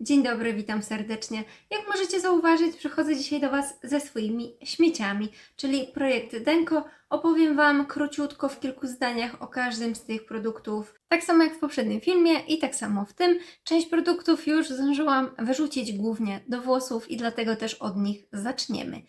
Dzień dobry, witam serdecznie. Jak możecie zauważyć, przychodzę dzisiaj do Was ze swoimi śmieciami, czyli projekt Denko. Opowiem Wam króciutko w kilku zdaniach o każdym z tych produktów. Tak samo jak w poprzednim filmie i tak samo w tym. Część produktów już zdążyłam wyrzucić głównie do włosów i dlatego też od nich zaczniemy.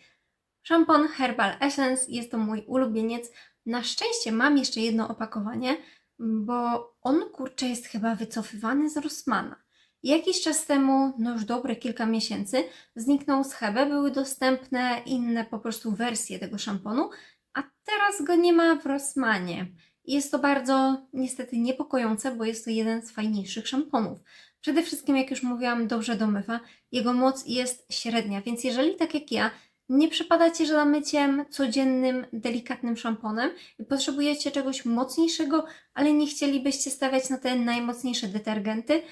Szampon Herbal Essence jest to mój ulubieniec. Na szczęście mam jeszcze jedno opakowanie, bo on kurczę jest chyba wycofywany z Rossmana. Jakiś czas temu, no już dobre kilka miesięcy, zniknął z Hebe, były dostępne inne po prostu wersje tego szamponu, a teraz go nie ma w Rossmanie. Jest to bardzo niestety niepokojące, bo jest to jeden z fajniejszych szamponów. Przede wszystkim, jak już mówiłam, dobrze domywa. Jego moc jest średnia, więc jeżeli tak jak ja nie przepadacie za myciem codziennym, delikatnym szamponem i potrzebujecie czegoś mocniejszego, ale nie chcielibyście stawiać na te najmocniejsze detergenty,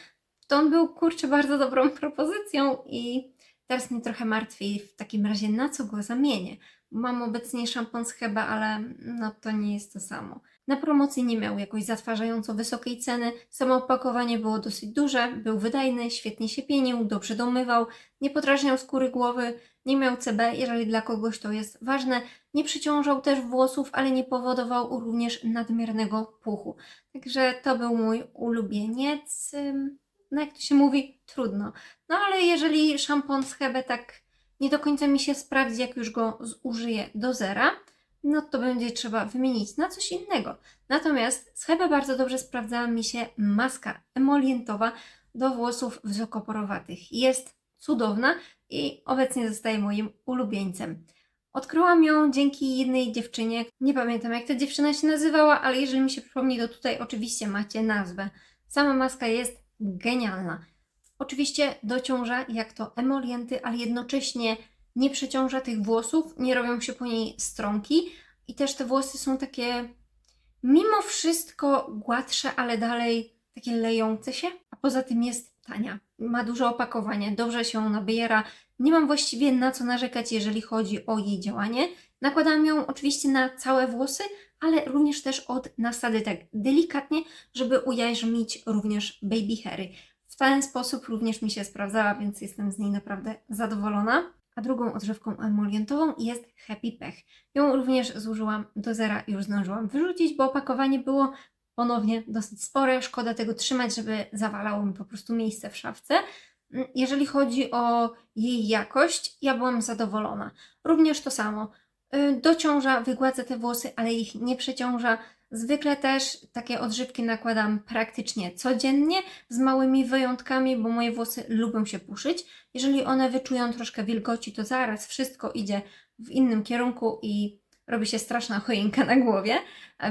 to on był kurczę bardzo dobrą propozycją i teraz mnie trochę martwi w takim razie na co go zamienię. Mam obecnie szampon z Heba, ale no to nie jest to samo. Na promocji nie miał jakoś zatrważająco wysokiej ceny, samo opakowanie było dosyć duże, był wydajny, świetnie się pienił, dobrze domywał, nie podrażniał skóry głowy, nie miał CB, jeżeli dla kogoś to jest ważne, nie przyciążał też włosów, ale nie powodował również nadmiernego puchu. Także to był mój ulubieniec. No jak to się mówi, trudno. No ale jeżeli szampon z Hebe tak nie do końca mi się sprawdzi, jak już go zużyję do zera, no to będzie trzeba wymienić na coś innego. Natomiast z Hebe bardzo dobrze sprawdzała mi się maska emolientowa do włosów wysokoporowatych. Jest cudowna i obecnie zostaje moim ulubieńcem. Odkryłam ją dzięki jednej dziewczynie. Nie pamiętam jak ta dziewczyna się nazywała, ale jeżeli mi się przypomni, to tutaj oczywiście macie nazwę. Sama maska jest genialna. Oczywiście dociąża jak to emolienty, ale jednocześnie nie przeciąża tych włosów, nie robią się po niej strąki i też te włosy są takie mimo wszystko gładsze, ale dalej takie lejące się, a poza tym jest tania. Ma dużo opakowania, dobrze się nabiera. Nie mam właściwie na co narzekać, jeżeli chodzi o jej działanie. Nakładam ją oczywiście na całe włosy, ale również też od nasady tak delikatnie, żeby ujarzmić również baby hairy. W ten sposób również mi się sprawdzała, więc jestem z niej naprawdę zadowolona. A drugą odżywką emolientową jest Happy Pech. Ją również zużyłam do zera i już zdążyłam wyrzucić, bo opakowanie było ponownie dosyć spore. Szkoda tego trzymać, żeby zawalało mi po prostu miejsce w szafce. Jeżeli chodzi o jej jakość, ja byłam zadowolona. Również to samo. Y, Dociąża, wygładza te włosy, ale ich nie przeciąża. Zwykle też takie odżywki nakładam praktycznie codziennie, z małymi wyjątkami, bo moje włosy lubią się puszyć. Jeżeli one wyczują troszkę wilgoci, to zaraz wszystko idzie w innym kierunku i robi się straszna choinka na głowie.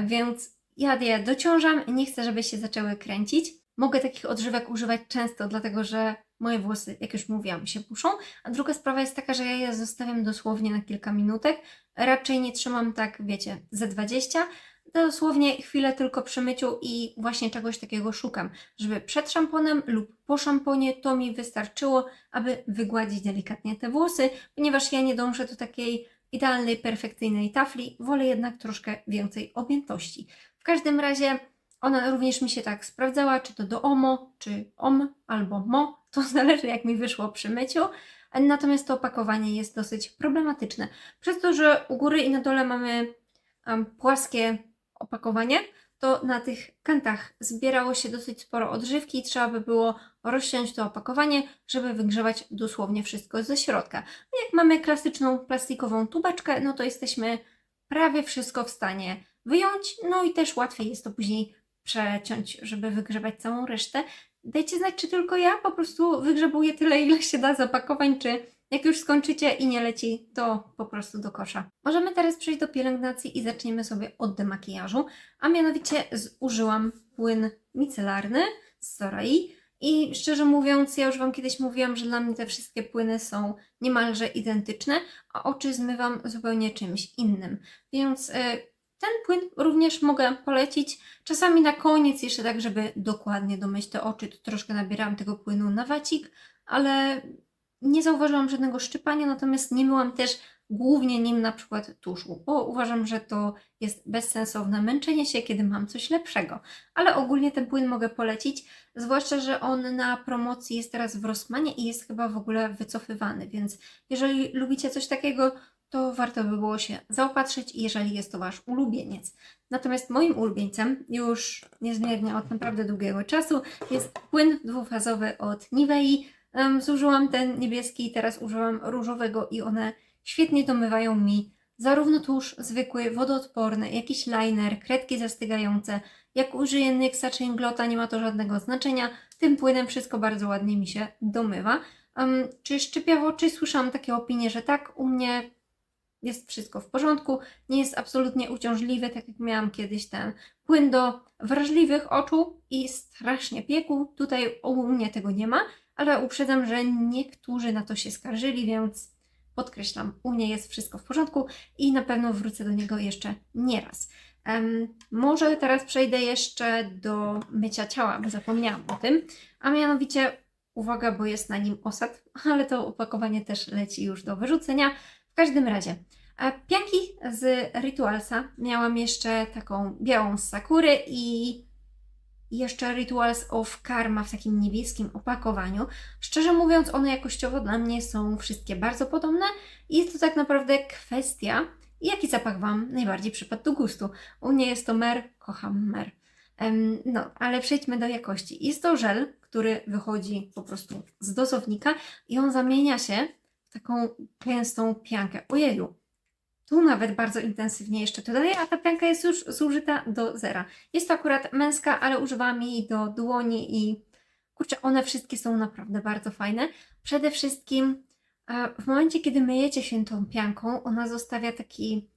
Więc ja je dociążam, nie chcę, żeby się zaczęły kręcić. Mogę takich odżywek używać często, dlatego że moje włosy, jak już mówiłam, się puszą. A druga sprawa jest taka, że ja je zostawiam dosłownie na kilka minutek. Raczej nie trzymam tak, wiecie, ze 20. Dosłownie chwilę tylko przy myciu i właśnie czegoś takiego szukam, żeby przed szamponem lub po szamponie to mi wystarczyło, aby wygładzić delikatnie te włosy, ponieważ ja nie dążę do takiej idealnej, perfekcyjnej tafli, wolę jednak troszkę więcej objętości. W każdym razie ona również mi się tak sprawdzała, czy to do OMO, czy OM albo MO, to zależy jak mi wyszło przy myciu. Natomiast to opakowanie jest dosyć problematyczne. Przez to, że u góry i na dole mamy um, płaskie opakowanie, to na tych kantach zbierało się dosyć sporo odżywki i trzeba by było rozciąć to opakowanie, żeby wygrzewać dosłownie wszystko ze środka. A jak mamy klasyczną plastikową tubeczkę, no to jesteśmy prawie wszystko w stanie wyjąć, no i też łatwiej jest to później przeciąć, żeby wygrzebać całą resztę. Dajcie znać, czy tylko ja po prostu wygrzebuję tyle, ile się da z opakowań, czy jak już skończycie i nie leci, to po prostu do kosza. Możemy teraz przejść do pielęgnacji i zaczniemy sobie od demakijażu, a mianowicie zużyłam płyn micelarny z Sorai i szczerze mówiąc, ja już Wam kiedyś mówiłam, że dla mnie te wszystkie płyny są niemalże identyczne, a oczy zmywam zupełnie czymś innym. Więc y, ten płyn również mogę polecić. Czasami na koniec jeszcze tak, żeby dokładnie domyć te oczy, troszkę nabierałam tego płynu na wacik, ale nie zauważyłam żadnego szczypania, natomiast nie myłam też głównie nim na przykład tuszu, bo uważam, że to jest bezsensowne męczenie się, kiedy mam coś lepszego. Ale ogólnie ten płyn mogę polecić, zwłaszcza, że on na promocji jest teraz w Rossmanie i jest chyba w ogóle wycofywany, więc jeżeli lubicie coś takiego, to warto by było się zaopatrzyć, jeżeli jest to Wasz ulubieniec. Natomiast moim ulubieńcem już niezmiernie od naprawdę długiego czasu jest płyn dwufazowy od Nivei. Zużyłam ten niebieski, teraz używam różowego i one świetnie domywają mi zarówno tusz zwykły, wodoodporny, jakiś liner, kredki zastygające. Jak użyję NYXa czy Inglota, nie ma to żadnego znaczenia. Tym płynem wszystko bardzo ładnie mi się domywa. Um, czy szczypia w oczy? Słyszałam takie opinie, że tak, u mnie jest wszystko w porządku, nie jest absolutnie uciążliwy, tak jak miałam kiedyś ten płyn do wrażliwych oczu i strasznie piekł. Tutaj u mnie tego nie ma, ale uprzedzam, że niektórzy na to się skarżyli, więc podkreślam, u mnie jest wszystko w porządku i na pewno wrócę do niego jeszcze nieraz. Um, może teraz przejdę jeszcze do mycia ciała, bo zapomniałam o tym, a mianowicie uwaga, bo jest na nim osad, ale to opakowanie też leci już do wyrzucenia. Każdym razie, pianki z Ritualsa miałam jeszcze taką białą z Sakury i jeszcze Rituals of Karma w takim niebieskim opakowaniu. Szczerze mówiąc, one jakościowo dla mnie są wszystkie bardzo podobne i jest to tak naprawdę kwestia, jaki zapach Wam najbardziej przypadł do gustu. U mnie jest to mer, kocham mer. No, ale przejdźmy do jakości. Jest to żel, który wychodzi po prostu z dozownika i on zamienia się taką gęstą piankę. Ojeju, tu nawet bardzo intensywnie jeszcze to daję, a ta pianka jest już zużyta do zera. Jest to akurat męska, ale używam jej do dłoni i kurczę, one wszystkie są naprawdę bardzo fajne. Przede wszystkim w momencie, kiedy myjecie się tą pianką, ona zostawia taki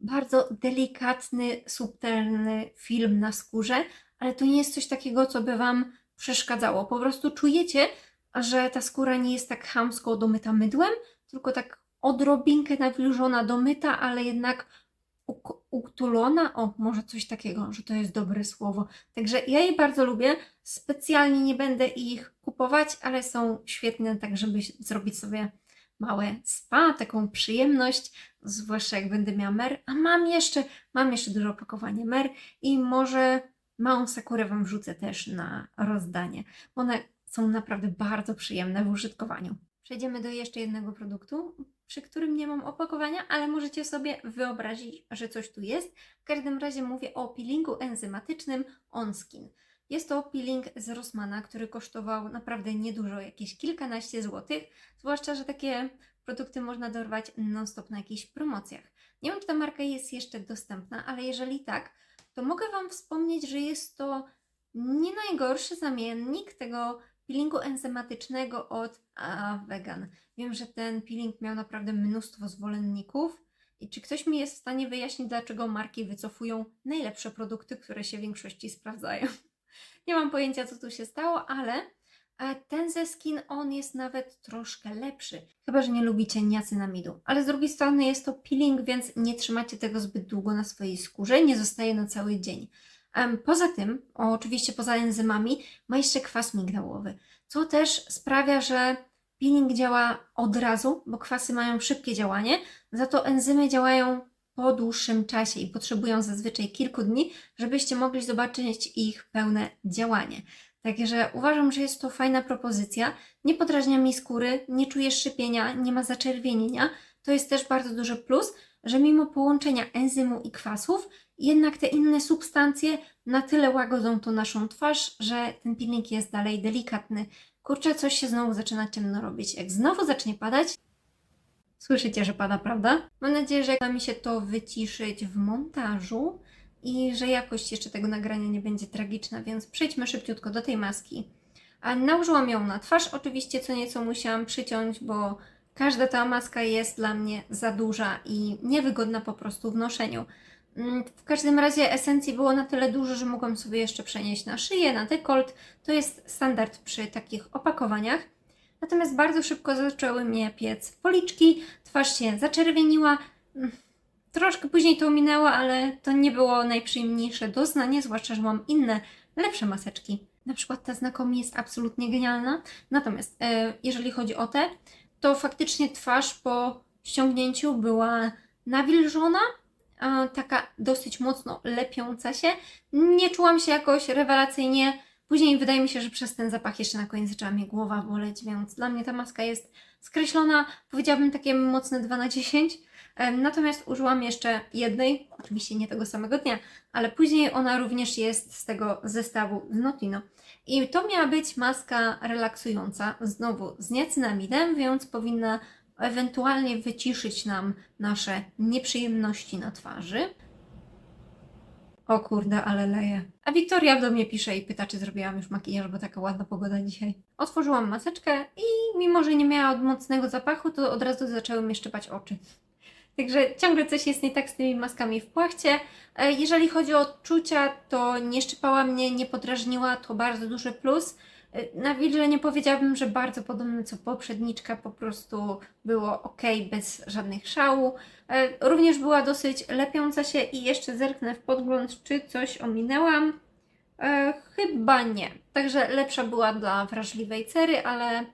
bardzo delikatny, subtelny film na skórze, ale to nie jest coś takiego, co by Wam przeszkadzało. Po prostu czujecie, że ta skóra nie jest tak chamsko domyta mydłem, tylko tak odrobinkę nawilżona, domyta, ale jednak utulona, o może coś takiego, że to jest dobre słowo. Także ja je bardzo lubię, specjalnie nie będę ich kupować, ale są świetne, tak żeby zrobić sobie małe spa, taką przyjemność, zwłaszcza jak będę miała mer, a mam jeszcze, mam jeszcze dużo opakowanie mer i może małą sakurę Wam wrzucę też na rozdanie. One są naprawdę bardzo przyjemne w użytkowaniu. Przejdziemy do jeszcze jednego produktu, przy którym nie mam opakowania, ale możecie sobie wyobrazić, że coś tu jest. W każdym razie mówię o peelingu enzymatycznym OnSkin. Jest to peeling z Rossmana, który kosztował naprawdę niedużo, jakieś kilkanaście złotych, zwłaszcza, że takie produkty można dorwać non-stop na jakichś promocjach. Nie wiem, czy ta marka jest jeszcze dostępna, ale jeżeli tak, to mogę Wam wspomnieć, że jest to nie najgorszy zamiennik tego peelingu enzymatycznego od a, Vegan. Wiem, że ten peeling miał naprawdę mnóstwo zwolenników. I czy ktoś mi jest w stanie wyjaśnić, dlaczego marki wycofują najlepsze produkty, które się w większości sprawdzają? Nie mam pojęcia, co tu się stało, ale e, ten ze skin on jest nawet troszkę lepszy. Chyba, że nie lubicie niacynamidu. Ale z drugiej strony jest to peeling, więc nie trzymacie tego zbyt długo na swojej skórze, nie zostaje na cały dzień. Poza tym, oczywiście poza enzymami, ma jeszcze kwas migdałowy, co też sprawia, że peeling działa od razu, bo kwasy mają szybkie działanie, za to enzymy działają po dłuższym czasie i potrzebują zazwyczaj kilku dni, żebyście mogli zobaczyć ich pełne działanie. Także uważam, że jest to fajna propozycja. Nie podrażnia mi skóry, nie czuję szypienia, nie ma zaczerwienienia. To jest też bardzo duży plus, że mimo połączenia enzymu i kwasów, jednak te inne substancje na tyle łagodzą to naszą twarz, że ten peeling jest dalej delikatny. Kurczę, coś się znowu zaczyna ciemno robić. Jak znowu zacznie padać, słyszycie, że pada, prawda? Mam nadzieję, że uda mi się to wyciszyć w montażu i że jakość jeszcze tego nagrania nie będzie tragiczna, więc przejdźmy szybciutko do tej maski. A nałożyłam ją na twarz, oczywiście co nieco musiałam przyciąć, bo Każda ta maska jest dla mnie za duża i niewygodna po prostu w noszeniu. Mm, w każdym razie esencji było na tyle dużo, że mogłam sobie jeszcze przenieść na szyję, na dekolt. To jest standard przy takich opakowaniach. Natomiast bardzo szybko zaczęły mnie piec policzki, twarz się zaczerwieniła. Mm, troszkę później to minęło, ale to nie było najprzyjemniejsze doznanie, zwłaszcza, że mam inne, lepsze maseczki. Na przykład ta znakomi jest absolutnie genialna. Natomiast e, jeżeli chodzi o te, to faktycznie twarz po ściągnięciu była nawilżona, taka dosyć mocno lepiąca się. Nie czułam się jakoś rewelacyjnie. Później wydaje mi się, że przez ten zapach jeszcze na koniec zaczęła mnie głowa boleć, więc dla mnie ta maska jest skreślona. Powiedziałabym takie mocne 2 na 10. Em, Natomiast użyłam jeszcze jednej, oczywiście nie tego samego dnia, ale później ona również jest z tego zestawu z Notino. I to miała być maska relaksująca, znowu z niacinamidem, więc powinna ewentualnie wyciszyć nam nasze nieprzyjemności na twarzy. O kurde, ale leje. A Wiktoria do mnie pisze i pyta, czy zrobiłam już makijaż, bo taka ładna pogoda dzisiaj. Otworzyłam maseczkę i mimo, że nie miała od mocnego zapachu, to od razu zaczęły mnie szczepać oczy. Także ciągle coś jest nie tak z tymi maskami w płachcie. E, Jeżeli chodzi o odczucia, to nie szczypała mnie, nie podrażniła, to bardzo duży plus. E, Na wilże nie powiedziałabym, że bardzo podobne co poprzedniczka, po prostu było ok, bez żadnych szału. E, Również była dosyć lepiąca się i jeszcze zerknę w podgląd, czy coś ominęłam. E, chyba nie. Także lepsza była dla wrażliwej cery, ale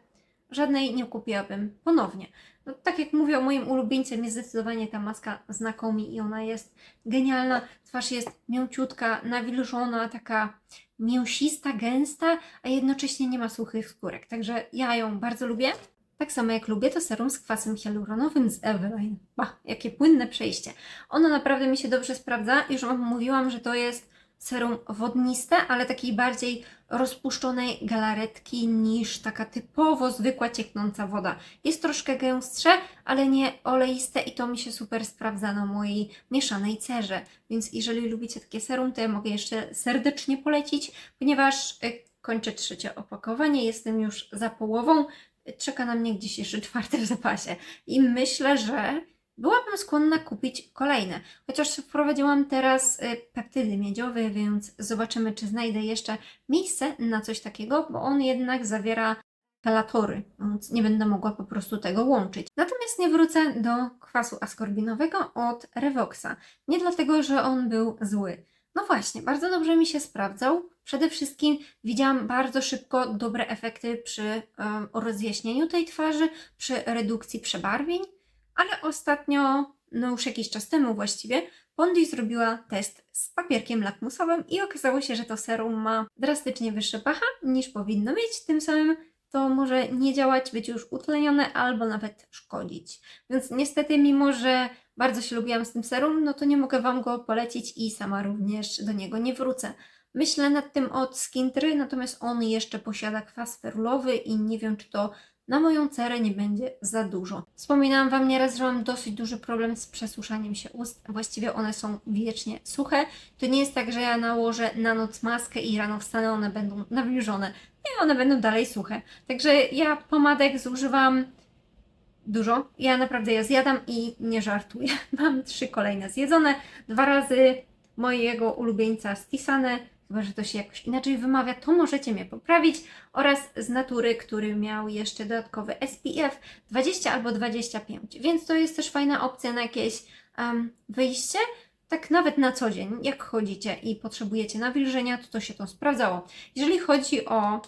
żadnej nie kupiłabym ponownie. No, tak jak mówię, moim ulubieńcem jest zdecydowanie ta maska z Nakomi i ona jest genialna. Twarz jest mięciutka, nawilżona, taka mięsista, gęsta, a jednocześnie nie ma suchych skórek. Także ja ją bardzo lubię. Tak samo jak lubię to serum z kwasem hialuronowym z Eveline. Bah, jakie płynne przejście. Ono naprawdę mi się dobrze sprawdza. Już Wam mówiłam, że to jest serum wodniste, ale takiej bardziej rozpuszczonej galaretki niż taka typowo zwykła cieknąca woda. Jest troszkę gęstsze, ale nie oleiste i to mi się super sprawdza na mojej mieszanej cerze. Więc jeżeli lubicie takie serum, to ja mogę jeszcze serdecznie polecić, ponieważ y, kończę trzecie opakowanie, jestem już za połową. Czeka na mnie gdzieś jeszcze czwarte w zapasie. I myślę, że byłabym skłonna kupić kolejne. Chociaż wprowadziłam teraz y, peptydy miedziowe, więc zobaczymy, czy znajdę jeszcze miejsce na coś takiego, bo on jednak zawiera kalatory, więc nie będę mogła po prostu tego łączyć. Natomiast nie wrócę do kwasu askorbinowego od Revoxa. Nie dlatego, że on był zły. No właśnie, bardzo dobrze mi się sprawdzał. Przede wszystkim widziałam bardzo szybko dobre efekty przy em, rozjaśnieniu tej twarzy, przy redukcji przebarwień, ale ostatnio, no już jakiś czas temu właściwie, Bondi zrobiła test z papierkiem lakmusowym i okazało się, że to serum ma drastycznie wyższe pH niż powinno mieć, tym samym to może nie działać, być już utlenione albo nawet szkodzić. Więc niestety, mimo że bardzo się lubiłam z tym serum, no to nie mogę Wam go polecić i sama również do niego nie wrócę. Myślę nad tym od Skintry, natomiast on jeszcze posiada kwas ferulowy i nie wiem, czy to na moją cerę nie będzie za dużo. Wspominałam Wam nieraz, że mam dosyć duży problem z przesuszaniem się ust. Właściwie one są wiecznie suche. To nie jest tak, że ja nałożę na noc maskę i rano wstanę, one będą nawilżone. Nie, one będą dalej suche. Także ja pomadek zużywam dużo. Ja naprawdę je zjadam i nie żartuję. Mam trzy kolejne zjedzone. Dwa razy mojego ulubieńca z Tisane, chyba że to się jakoś inaczej wymawia, to możecie mnie poprawić. Oraz z natury, który miał jeszcze dodatkowy SPF 20 albo 25. Więc to jest też fajna opcja na jakieś em, wyjście. Tak nawet na co dzień, jak chodzicie i potrzebujecie nawilżenia, to to się to sprawdzało. Jeżeli chodzi o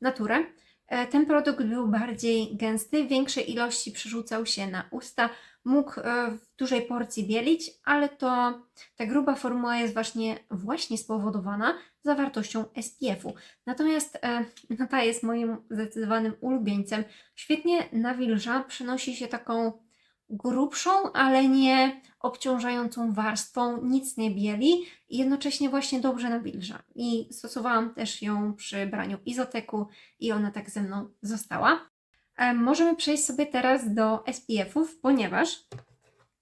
naturę, E, Ten produkt był bardziej gęsty, w większej ilości przerzucał się na usta, mógł e, w dużej porcji bielić, ale to ta gruba formuła jest właśnie, właśnie spowodowana zawartością SPF-u. Natomiast e, no ta jest moim zdecydowanym ulubieńcem. Świetnie nawilża, przenosi się taką grubszą, ale nie obciążającą warstwą, nic nie bieli i jednocześnie właśnie dobrze nawilża. I stosowałam też ją przy braniu izoteku i ona tak ze mną została. E, Możemy przejść sobie teraz do SPF-ów, ponieważ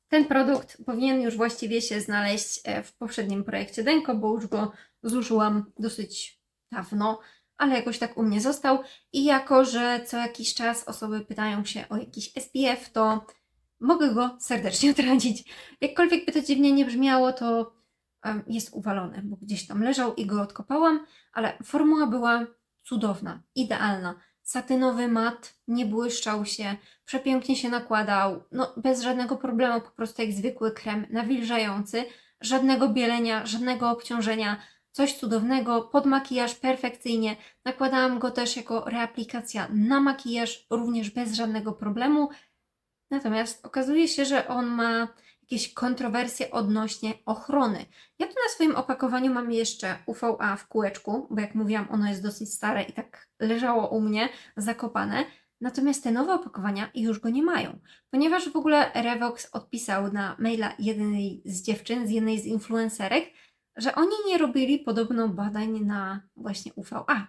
ten produkt powinien już właściwie się znaleźć e, w poprzednim projekcie Denko, bo już go zużyłam dosyć dawno, ale jakoś tak u mnie został. I jako, że co jakiś czas osoby pytają się o jakiś SPF, to mogę go serdecznie odradzić. Jakkolwiek by to dziwnie nie brzmiało, to em, jest uwalony, bo gdzieś tam leżał i go odkopałam, ale formuła była cudowna, idealna. Satynowy mat, nie błyszczał się, przepięknie się nakładał, no bez żadnego problemu, po prostu jak zwykły krem nawilżający, żadnego bielenia, żadnego obciążenia, coś cudownego, pod makijaż perfekcyjnie. Nakładałam go też jako reaplikacja na makijaż, również bez żadnego problemu. Natomiast okazuje się, że on ma jakieś kontrowersje odnośnie ochrony. Ja tu na swoim opakowaniu mam jeszcze UVA w kółeczku, bo jak mówiłam, ono jest dosyć stare i tak leżało u mnie zakopane. Natomiast te nowe opakowania już go nie mają, ponieważ w ogóle Revox odpisał na maila jednej z dziewczyn, z jednej z influencerek, że oni nie robili podobno badań na właśnie UVA.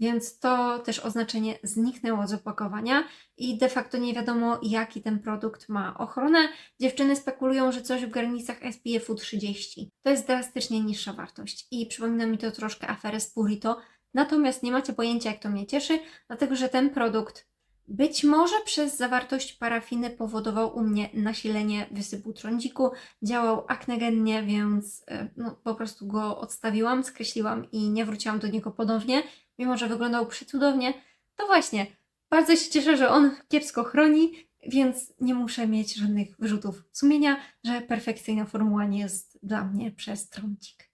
Więc to też oznaczenie zniknęło z opakowania i de facto nie wiadomo, jaki ten produkt ma ochronę. Dziewczyny spekulują, że coś w granicach SPF-u 30. To jest drastycznie niższa wartość i przypomina mi to troszkę aferę z Purito. Natomiast nie macie pojęcia, jak to mnie cieszy, dlatego że ten produkt być może przez zawartość parafiny powodował u mnie nasilenie wysypu trądziku, działał aknegennie, więc e, no, po prostu go odstawiłam, skreśliłam i nie wróciłam do niego ponownie, mimo że wyglądał przecudownie. To właśnie, bardzo się cieszę, że on kiepsko chroni, więc nie muszę mieć żadnych wyrzutów sumienia, że perfekcyjna formuła nie jest dla mnie przez trądzik.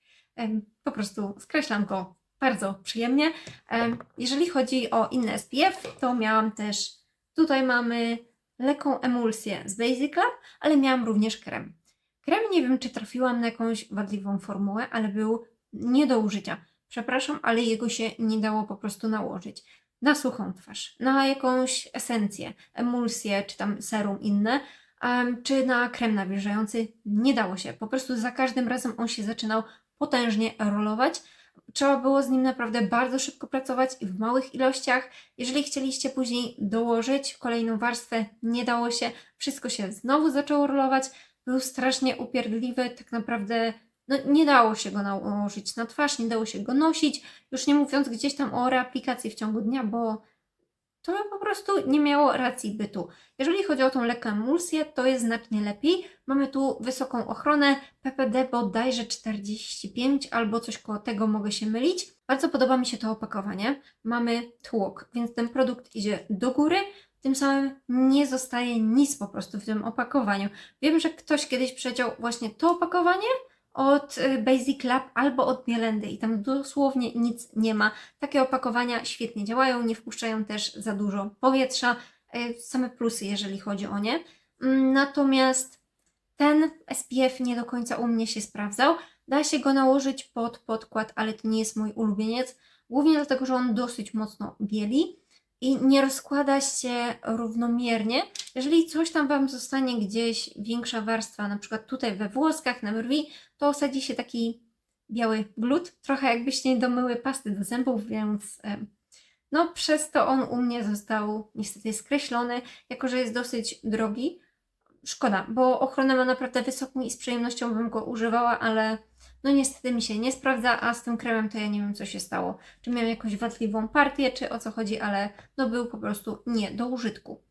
Po prostu skreślam go bardzo przyjemnie. Em, Jeżeli chodzi o inne SPF, to miałam też, tutaj mamy lekką emulsję z Basic Lab, ale miałam również krem. Krem nie wiem, czy trafiłam na jakąś wadliwą formułę, ale był nie do użycia. Przepraszam, ale jego się nie dało po prostu nałożyć. Na suchą twarz, na jakąś esencję, emulsję, czy tam serum inne, czy na krem nawilżający. Nie dało się. Po prostu za każdym razem on się zaczynał potężnie rolować. Trzeba było z nim naprawdę bardzo szybko pracować i w małych ilościach. Jeżeli chcieliście później dołożyć kolejną warstwę, nie dało się. Wszystko się znowu zaczęło rolować. Był strasznie upierdliwy, tak naprawdę no, nie dało się go nałożyć na twarz, nie dało się go nosić. Już nie mówiąc gdzieś tam o reaplikacji w ciągu dnia, bo to po prostu nie miało racji bytu. Jeżeli chodzi o tą lekką emulsję, to jest znacznie lepiej. Mamy tu wysoką ochronę, PPD bodajże 45 albo coś koło tego mogę się mylić. Bardzo podoba mi się to opakowanie. Mamy tłok, więc ten produkt idzie do góry, tym samym nie zostaje nic po prostu w tym opakowaniu. Wiem, że ktoś kiedyś przeciął właśnie to opakowanie od y, Basic Lab albo od Bielendy i tam dosłownie nic nie ma. Takie opakowania świetnie działają, nie wpuszczają też za dużo powietrza. Y, Same plusy, jeżeli chodzi o nie. Mm, Natomiast ten SPF nie do końca u mnie się sprawdzał. Da się go nałożyć pod podkład, ale to nie jest mój ulubieniec. Głównie dlatego, że on dosyć mocno bieli i nie rozkłada się równomiernie. Jeżeli coś tam Wam zostanie gdzieś większa warstwa, na przykład tutaj we włoskach, na brwi, to osadzi się taki biały glut, trochę jakbyście nie domyły pasty do zębów, więc no przez to on u mnie został niestety skreślony, jako że jest dosyć drogi. Szkoda, bo ochronę ma naprawdę wysoką i z przyjemnością bym go używała, ale no niestety mi się nie sprawdza, a z tym kremem to ja nie wiem co się stało. Czy miałem jakąś wadliwą partię, czy o co chodzi, ale no był po prostu nie do użytku.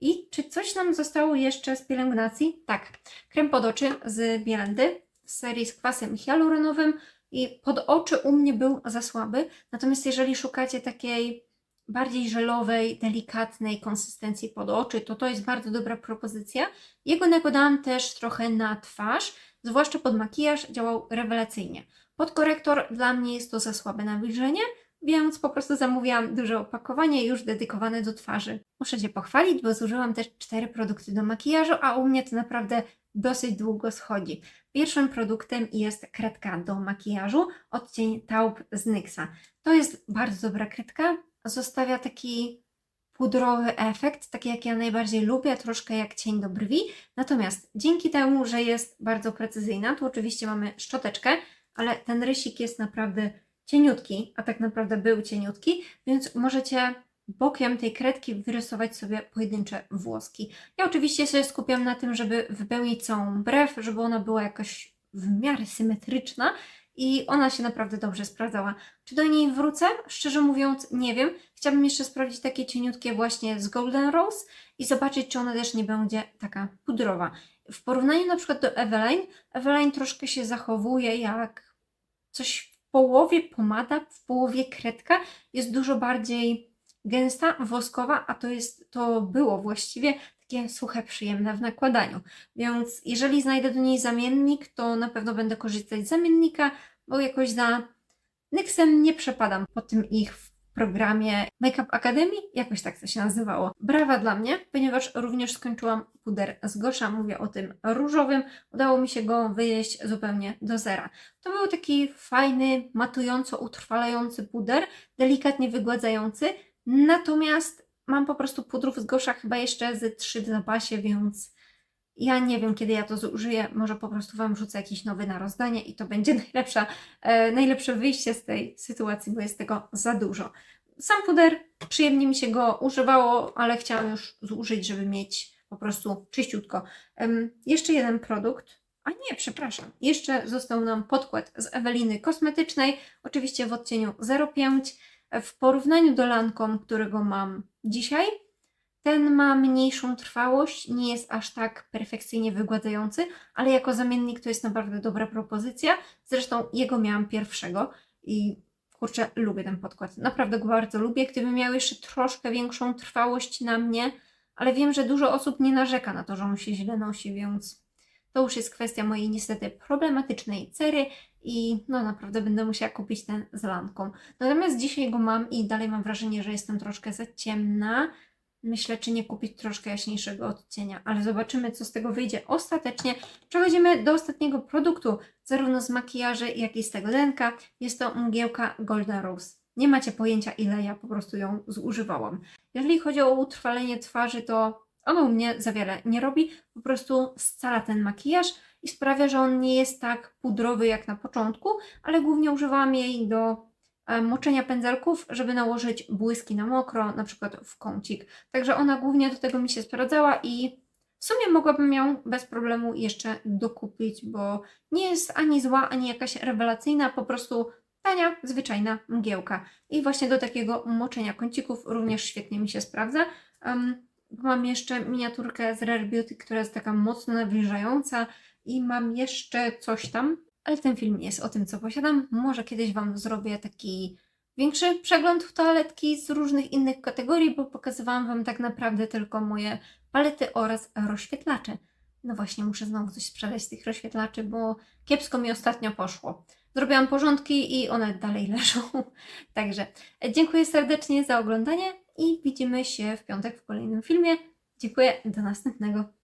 I czy coś nam zostało jeszcze z pielęgnacji? Tak, krem pod oczy z Bielendy w serii z kwasem hialuronowym i pod oczy u mnie był za słaby. Natomiast jeżeli szukacie takiej bardziej żelowej, delikatnej konsystencji pod oczy, to to jest bardzo dobra propozycja. Jego nakładałam też trochę na twarz, zwłaszcza pod makijaż, działał rewelacyjnie. Pod korektor dla mnie jest to za słabe nawilżenie, więc po prostu zamówiłam duże opakowanie już dedykowane do twarzy. Muszę Cię pochwalić, bo zużyłam też cztery produkty do makijażu, a u mnie to naprawdę dosyć długo schodzi. Pierwszym produktem jest kredka do makijażu, odcień taupe z NYXa. To jest bardzo dobra kredka, zostawia taki pudrowy efekt, taki jak ja najbardziej lubię, troszkę jak cień do brwi. Natomiast dzięki temu, że jest bardzo precyzyjna, tu oczywiście mamy szczoteczkę, ale ten rysik jest naprawdę cieniutki, a tak naprawdę był cieniutki, więc możecie bokiem tej kredki wyrysować sobie pojedyncze włoski. Ja oczywiście się skupiam na tym, żeby wypełnić całą brew, żeby ona była jakoś w miarę symetryczna i ona się naprawdę dobrze sprawdzała. Czy do niej wrócę? Szczerze mówiąc, nie wiem. Chciałabym jeszcze sprawdzić takie cieniutkie właśnie z Golden Rose i zobaczyć, czy ona też nie będzie taka pudrowa. W porównaniu na przykład do Eveline, Eveline troszkę się zachowuje jak coś w połowie pomada, w połowie kredka. Jest dużo bardziej gęsta, woskowa, a to jest, to było właściwie takie suche, przyjemne w nakładaniu. Więc jeżeli znajdę do niej zamiennik, to na pewno będę korzystać z zamiennika, bo jakoś za Nyxem nie przepadam po tym ich programie Makeup Academy, jakoś tak to się nazywało. Brawa dla mnie, ponieważ również skończyłam puder z Gosza, mówię o tym różowym. Udało mi się go wyjeść zupełnie do zera. To był taki fajny, matująco utrwalający puder, delikatnie wygładzający, natomiast mam po prostu pudrów z Gosza chyba jeszcze ze trzy w zapasie, więc ja nie wiem, kiedy ja to zużyję. Może po prostu Wam rzucę jakiś nowy na rozdanie i to będzie najlepsza, e, najlepsze wyjście z tej sytuacji, bo jest tego za dużo. Sam puder, przyjemnie mi się go używało, ale chciałam już zużyć, żeby mieć po prostu czyściutko. Em, jeszcze jeden produkt. A nie, przepraszam. Jeszcze został nam podkład z Eweliny kosmetycznej, oczywiście w odcieniu 05. W porównaniu do Lancome, którego mam dzisiaj, ten ma mniejszą trwałość, nie jest aż tak perfekcyjnie wygładzający, ale jako zamiennik to jest naprawdę dobra propozycja. Zresztą jego miałam pierwszego i kurczę, lubię ten podkład. Naprawdę go bardzo lubię. Gdyby miał jeszcze troszkę większą trwałość na mnie, ale wiem, że dużo osób nie narzeka na to, że on się źle nosi, więc to już jest kwestia mojej niestety problematycznej cery i no naprawdę będę musiała kupić ten z lanką. Natomiast dzisiaj go mam i dalej mam wrażenie, że jestem troszkę za ciemna. Myślę, czy nie kupić troszkę jaśniejszego odcienia, ale zobaczymy, co z tego wyjdzie ostatecznie. Przechodzimy do ostatniego produktu, zarówno z makijaży, jak i z tego denka. Jest to mgiełka Golden Rose. Nie macie pojęcia, ile ja po prostu ją zużywałam. Jeżeli chodzi o utrwalenie twarzy, to ono u mnie za wiele nie robi. Po prostu scala ten makijaż i sprawia, że on nie jest tak pudrowy jak na początku, ale głównie używałam jej do e, moczenia pędzelków, żeby nałożyć błyski na mokro, na przykład w kącik. Także ona głównie do tego mi się sprawdzała i w sumie mogłabym ją bez problemu jeszcze dokupić, bo nie jest ani zła, ani jakaś rewelacyjna, po prostu tania, zwyczajna mgiełka. I właśnie do takiego moczenia kącików również świetnie mi się sprawdza. Mam jeszcze miniaturkę z Rare Beauty, która jest taka mocno nawilżająca i mam jeszcze coś tam, ale ten film jest o tym, co posiadam. Może kiedyś Wam zrobię taki większy przegląd toaletki z różnych innych kategorii, bo pokazywałam Wam tak naprawdę tylko moje palety oraz rozświetlacze. No właśnie, muszę znowu coś sprzedać z tych rozświetlaczy, bo kiepsko mi ostatnio poszło. Zrobiłam porządki i one dalej leżą. Także dziękuję serdecznie za oglądanie i widzimy się w piątek w kolejnym filmie. Dziękuję, do następnego.